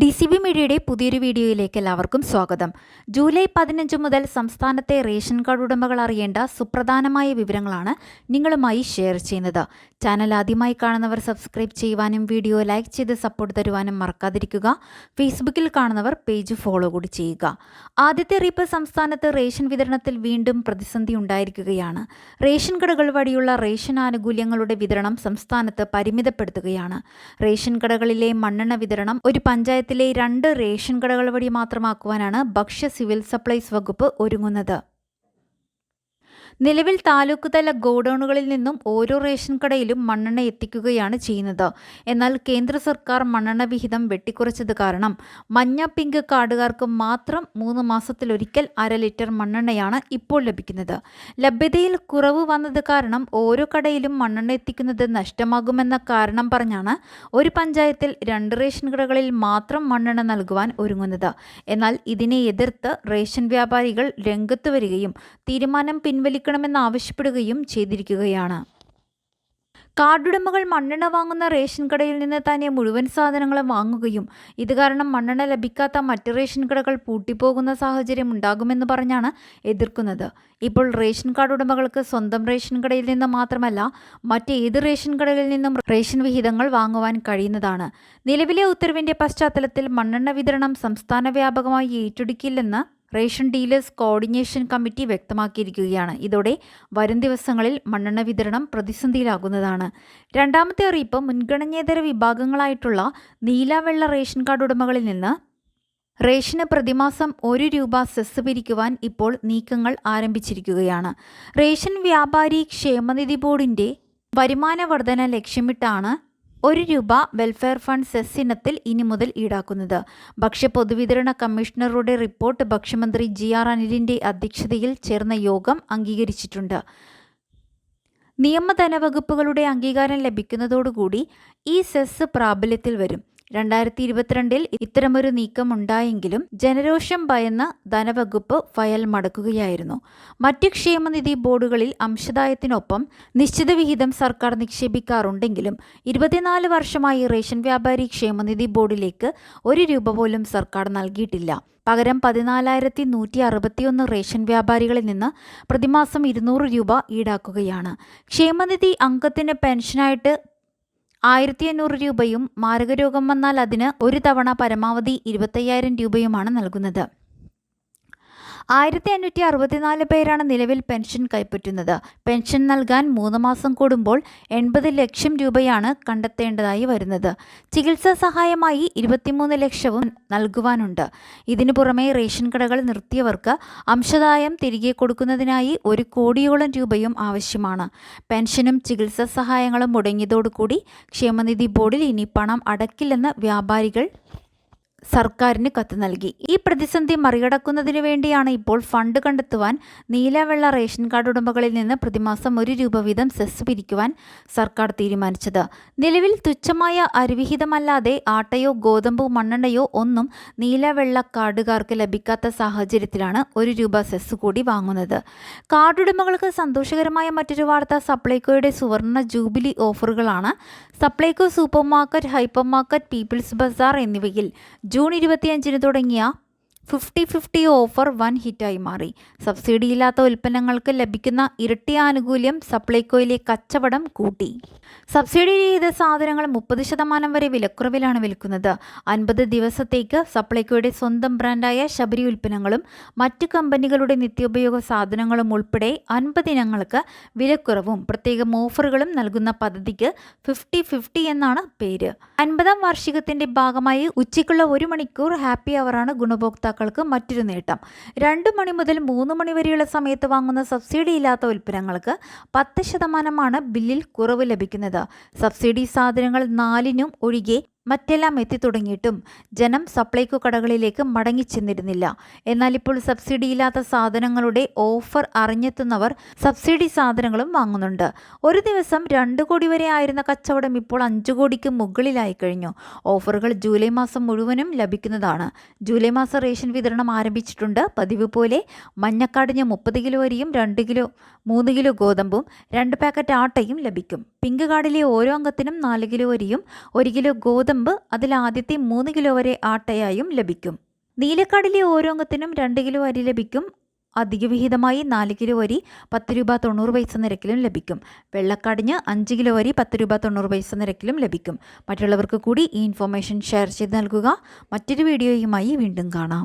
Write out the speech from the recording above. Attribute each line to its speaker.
Speaker 1: D C B മീഡിയയുടെ പുതിയൊരു വീഡിയോയിലേക്ക് എല്ലാവർക്കും സ്വാഗതം. ജൂലൈ പതിനഞ്ച് മുതൽ സംസ്ഥാനത്തെ റേഷൻ കാർഡ് ഉടമകൾ അറിയേണ്ട സുപ്രധാനമായ വിവരങ്ങളാണ് നിങ്ങളുമായി ഷെയർ ചെയ്യുന്നത്. ചാനൽ ആദ്യമായി കാണുന്നവർ സബ്സ്ക്രൈബ് ചെയ്യുവാനും വീഡിയോ ലൈക്ക് ചെയ്ത് സപ്പോർട്ട് തരുവാനും മറക്കാതിരിക്കുക. ഫേസ്ബുക്കിൽ കാണുന്നവർ പേജ് ഫോളോ കൂടി ചെയ്യുക. ആദ്യത്തെ റീപ്പ് സംസ്ഥാനത്ത് റേഷൻ വിതരണത്തിൽ വീണ്ടും പ്രതിസന്ധി ഉണ്ടായിരിക്കുകയാണ്. റേഷൻ കടകൾ വഴിയുള്ള റേഷൻ ആനുകൂല്യങ്ങളുടെ വിതരണം സംസ്ഥാനത്ത് പരിമിതപ്പെടുത്തുകയാണ്. റേഷൻ കടകളിലെ മണ്ണെണ്ണ വിതരണം ഒരു പഞ്ചായത്തിലെ രണ്ട് റേഷൻ കടകൾ വഴി മാത്രമാക്കുവാനാണ് ഭക്ഷ്യ സിവിൽ സപ്ലൈസ് വകുപ്പ് ഒരുങ്ങുന്നത്. നിലവിൽ താലൂക്ക് തല ഗോഡൌണുകളിൽ നിന്നും ഓരോ റേഷൻ കടയിലും മണ്ണെണ്ണ എത്തിക്കുകയാണ് ചെയ്യുന്നത്. എന്നാൽ കേന്ദ്ര സർക്കാർ മണ്ണെണ്ണ വിഹിതം വെട്ടിക്കുറച്ചത് കാരണം മഞ്ഞ പിങ്ക് കാർഡുകാർക്ക് മാത്രം മൂന്ന് മാസത്തിലൊരിക്കൽ അര ലിറ്റർ മണ്ണെണ്ണയാണ് ഇപ്പോൾ ലഭിക്കുന്നത്. ലഭ്യതയിൽ കുറവ് വന്നത് കാരണം ഓരോ കടയിലും മണ്ണെണ്ണ എത്തിക്കുന്നത് നഷ്ടമാകുമെന്ന കാരണം പറഞ്ഞാണ് ഒരു പഞ്ചായത്തിൽ രണ്ട് റേഷൻ കടകളിൽ മാത്രം മണ്ണെണ്ണ നൽകുവാൻ ഒരുങ്ങുന്നത്. എന്നാൽ ഇതിനെ എതിർത്ത് റേഷൻ വ്യാപാരികൾ രംഗത്ത് വരികയും തീരുമാനം പിൻവലിക്കണമെന്നാവശ്യപ്പെടുകയും ചെയ്തിരിക്കുകയാണ്. കാർഡുടമകൾ മണ്ണെണ്ണ വാങ്ങുന്ന റേഷൻ കടയിൽ നിന്ന് തന്നെ മുഴുവൻ സാധനങ്ങളും വാങ്ങുകയും ഇത് കാരണം മണ്ണെണ്ണ ലഭിക്കാത്ത മറ്റ് റേഷൻ കടകൾ പൂട്ടിപ്പോകുന്ന സാഹചര്യം ഉണ്ടാകുമെന്ന് പറഞ്ഞാണ് എതിർക്കുന്നത്. ഇപ്പോൾ റേഷൻ കാർഡ് ഉടമകൾക്ക് സ്വന്തം റേഷൻ കടയിൽ നിന്ന് മാത്രമല്ല മറ്റേത് റേഷൻ കടയിൽ നിന്നും റേഷൻ വിഹിതങ്ങൾ വാങ്ങുവാൻ കഴിയുന്നതാണ്. നിലവിലെ ഉത്തരവിന്റെ പശ്ചാത്തലത്തിൽ മണ്ണെണ്ണ വിതരണം സംസ്ഥാന വ്യാപകമായി ഏറ്റെടുക്കില്ലെന്ന് റേഷൻ ഡീലേഴ്സ് കോർഡിനേഷൻ കമ്മിറ്റി വ്യക്തമാക്കിയിരിക്കുകയാണ്. ഇതോടെ വരും ദിവസങ്ങളിൽ മണ്ണെണ്ണ വിതരണം പ്രതിസന്ധിയിലാകുന്നതാണ്. രണ്ടാമത്തെ അറിയിപ്പ് മുൻഗണനേതര വിഭാഗങ്ങളായിട്ടുള്ള നീലവെള്ള റേഷൻ കാർഡ് ഉടമകളിൽ നിന്ന് റേഷന് പ്രതിമാസം ഒരു രൂപ സെസ് പിരിക്കുവാൻ ഇപ്പോൾ നീക്കങ്ങൾ ആരംഭിച്ചിരിക്കുകയാണ്. റേഷൻ വ്യാപാരി ക്ഷേമനിധി ബോർഡിന്റെ വരുമാന വർധന ലക്ഷ്യമിട്ടാണ് ഒരു രൂപ വെൽഫെയർ ഫണ്ട് സെസ് ഇനത്തിൽ ഇനി മുതൽ ഈടാക്കുന്നത്. ഭക്ഷ്യ പൊതുവിതരണ കമ്മീഷണറുടെ റിപ്പോർട്ട് ഭക്ഷ്യമന്ത്രി ജി ആർ അനിലിന്റെ അധ്യക്ഷതയിൽ ചേർന്ന യോഗം അംഗീകരിച്ചിട്ടുണ്ട്. നിയമധനവകുപ്പുകളുടെ അംഗീകാരം ലഭിക്കുന്നതോടുകൂടി ഈ സെസ് പ്രാബല്യത്തിൽ വരും. രണ്ടായിരത്തി ഇരുപത്തിരണ്ടിൽ ഇത്തരമൊരു നീക്കം ഉണ്ടായെങ്കിലും ജനരോഷം ഭയന്ന ധനവകുപ്പ് ഫയൽ മടക്കുകയായിരുന്നു. മറ്റ് ക്ഷേമനിധി ബോർഡുകളിൽ അംശദായത്തിനൊപ്പം നിശ്ചിത വിഹിതം സർക്കാർ നിക്ഷേപിക്കാറുണ്ടെങ്കിലും ഇരുപത്തിനാല് വർഷമായി റേഷൻ വ്യാപാരി ക്ഷേമനിധി ബോർഡിലേക്ക് ഒരു രൂപ പോലും സർക്കാർ നൽകിയിട്ടില്ല. പകരം പതിനാലായിരത്തി നൂറ്റി അറുപത്തിയൊന്ന് റേഷൻ വ്യാപാരികളിൽ നിന്ന് പ്രതിമാസം ഇരുന്നൂറ് രൂപ ഈടാക്കുകയാണ്. ക്ഷേമനിധി അംഗത്തിന് പെൻഷനായിട്ട് ആയിരത്തി അഞ്ഞൂറ് രൂപയും മാരകരോഗം വന്നാൽ അതിന് ഒരു തവണ പരമാവധി ഇരുപത്തയ്യായിരം രൂപയുമാണ് നൽകുന്നത്. ആയിരത്തി അഞ്ഞൂറ്റി അറുപത്തിനാല് പേരാണ് നിലവിൽ പെൻഷൻ കൈപ്പറ്റുന്നത്. പെൻഷൻ നൽകാൻ മൂന്ന് മാസം കൂടുമ്പോൾ എൺപത് ലക്ഷം രൂപയാണ് കണ്ടെത്തേണ്ടതായി വരുന്നത്. ചികിത്സാ സഹായമായി ഇരുപത്തിമൂന്ന് ലക്ഷവും നൽകുവാനുണ്ട്. ഇതിനു പുറമെ റേഷൻ കടകൾ നിർത്തിയവർക്ക് അംശദായം തിരികെ കൊടുക്കുന്നതിനായി ഒരു കോടിയോളം രൂപയും ആവശ്യമാണ്. പെൻഷനും ചികിത്സാ സഹായങ്ങളും മുടങ്ങിയതോടുകൂടി ക്ഷേമനിധി ബോർഡിൽ ഇനി പണം അടക്കില്ലെന്ന് വ്യാപാരികൾ സർക്കാരിന് കത്ത് നൽകി. ഈ പ്രതിസന്ധി മറികടക്കുന്നതിന് വേണ്ടിയാണ് ഇപ്പോൾ ഫണ്ട് കണ്ടെത്തുവാൻ നീലവെള്ള റേഷൻ കാർഡ് ഉടമകളിൽ നിന്ന് പ്രതിമാസം ഒരു രൂപ വീതം സെസ് പിരിക്കുവാൻ സർക്കാർ തീരുമാനിച്ചത്. നിലവിൽ തുച്ഛമായ അരുവിഹിതമല്ലാതെ ആട്ടയോ ഗോതമ്പോ മണ്ണെണ്ണയോ ഒന്നും നീലവെള്ള കാർഡുകാർക്ക് ലഭിക്കാത്ത സാഹചര്യത്തിലാണ് ഒരു രൂപ സെസ് കൂടി വാങ്ങുന്നത്. കാർഡുടമകൾക്ക് സന്തോഷകരമായ മറ്റൊരു വാർത്ത സപ്ലൈകോയുടെ സുവർണ jubilee ഓഫറുകളാണ്. Supplyco super market hyper market people's Bazar എന്നിവയിൽ ജൂൺ ഇരുപത്തിയഞ്ചിന് തുടങ്ങിയ ഫിഫ്റ്റി ഫിഫ്റ്റി ഓഫർ വൺ ഹിറ്റായി മാറി. സബ്സിഡി ഇല്ലാത്ത ഉൽപ്പന്നങ്ങൾക്ക് ലഭിക്കുന്ന ഇരട്ടി ആനുകൂല്യം സപ്ലൈകോയിലെ കച്ചവടം കൂട്ടി. സബ്സിഡി ചെയ്ത സാധനങ്ങൾ മുപ്പത് ശതമാനം വരെ വിലക്കുറവിലാണ് വിൽക്കുന്നത്. അൻപത് ദിവസത്തേക്ക് സപ്ലൈകോയുടെ സ്വന്തം ബ്രാൻഡായ ശബരി ഉൽപ്പന്നങ്ങളും മറ്റ് കമ്പനികളുടെ നിത്യോപയോഗ സാധനങ്ങളും ഉൾപ്പെടെ അൻപത് ഇനങ്ങൾക്ക് വിലക്കുറവും പ്രത്യേകം ഓഫറുകളും നൽകുന്ന പദ്ധതിക്ക് ഫിഫ്റ്റി ഫിഫ്റ്റി എന്നാണ് പേര്. അൻപതാം വാർഷികത്തിന്റെ ഭാഗമായി ഉച്ചയ്ക്കുള്ള ഒരു മണിക്കൂർ ഹാപ്പി അവറാണ് ഗുണഭോക്താക്കൾക്ക് മറ്റൊരു നേട്ടം. രണ്ട് മണി മുതൽ മൂന്ന് മണി വരെയുള്ള സമയത്ത് വാങ്ങുന്ന സബ്സിഡി ഇല്ലാത്ത ഉൽപ്പന്നങ്ങൾക്ക് പത്ത് ശതമാനമാണ് ബില്ലിൽ കുറവ് ലഭിക്കുന്നത്. സബ്സിഡി സാധനങ്ങൾ നാലിനും ഒഴികെ മറ്റെല്ലാം എത്തിത്തുടങ്ങിയിട്ടും ജനം സപ്ലൈകോ കടകളിലേക്ക് മടങ്ങിച്ചെന്നിരുന്നില്ല. എന്നാൽ ഇപ്പോൾ സബ്സിഡി ഇല്ലാത്ത സാധനങ്ങളുടെ ഓഫർ അറിഞ്ഞെത്തുന്നവർ സബ്സിഡി സാധനങ്ങളും വാങ്ങുന്നുണ്ട്. ഒരു ദിവസം രണ്ട് കോടി വരെ ആയിരുന്ന കച്ചവടം ഇപ്പോൾ അഞ്ചു കോടിക്ക് മുകളിലായി കഴിഞ്ഞു. ഓഫറുകൾ ജൂലൈ മാസം മുഴുവനും ലഭിക്കുന്നതാണ്. ജൂലൈ മാസം റേഷൻ വിതരണം ആരംഭിച്ചിട്ടുണ്ട്. പതിവ് പോലെ മഞ്ഞക്കാടിന് മുപ്പത് കിലോ അരിയും രണ്ട് കിലോ മൂന്ന് കിലോ ഗോതമ്പും രണ്ട് പാക്കറ്റ് ആട്ടയും ലഭിക്കും. പിങ്ക് കാർഡിലെ ഓരോ അംഗത്തിനും നാല് കിലോ അരിയും ഒരു കിലോ ഗോതമ്പ് ഗോതമ്പ് അതിൽ ആദ്യത്തെ മൂന്ന് കിലോ വരെ ആട്ടയായും ലഭിക്കും. നീലക്കാടിലെ അംഗത്തിനും രണ്ട് കിലോ അരി ലഭിക്കും. അധികവിഹിതമായി നാല് കിലോ അരി പത്ത് രൂപ തൊണ്ണൂറ് പൈസ നിരക്കിലും ലഭിക്കും. വെള്ളക്കാടിന് അഞ്ച് കിലോ അരി പത്ത് രൂപ തൊണ്ണൂറ് പൈസ നിരക്കിലും ലഭിക്കും. മറ്റുള്ളവർക്ക് കൂടി ഈ ഇൻഫോർമേഷൻ ഷെയർ ചെയ്ത് നൽകുക. മറ്റൊരു വീഡിയോയുമായി വീണ്ടും കാണാം.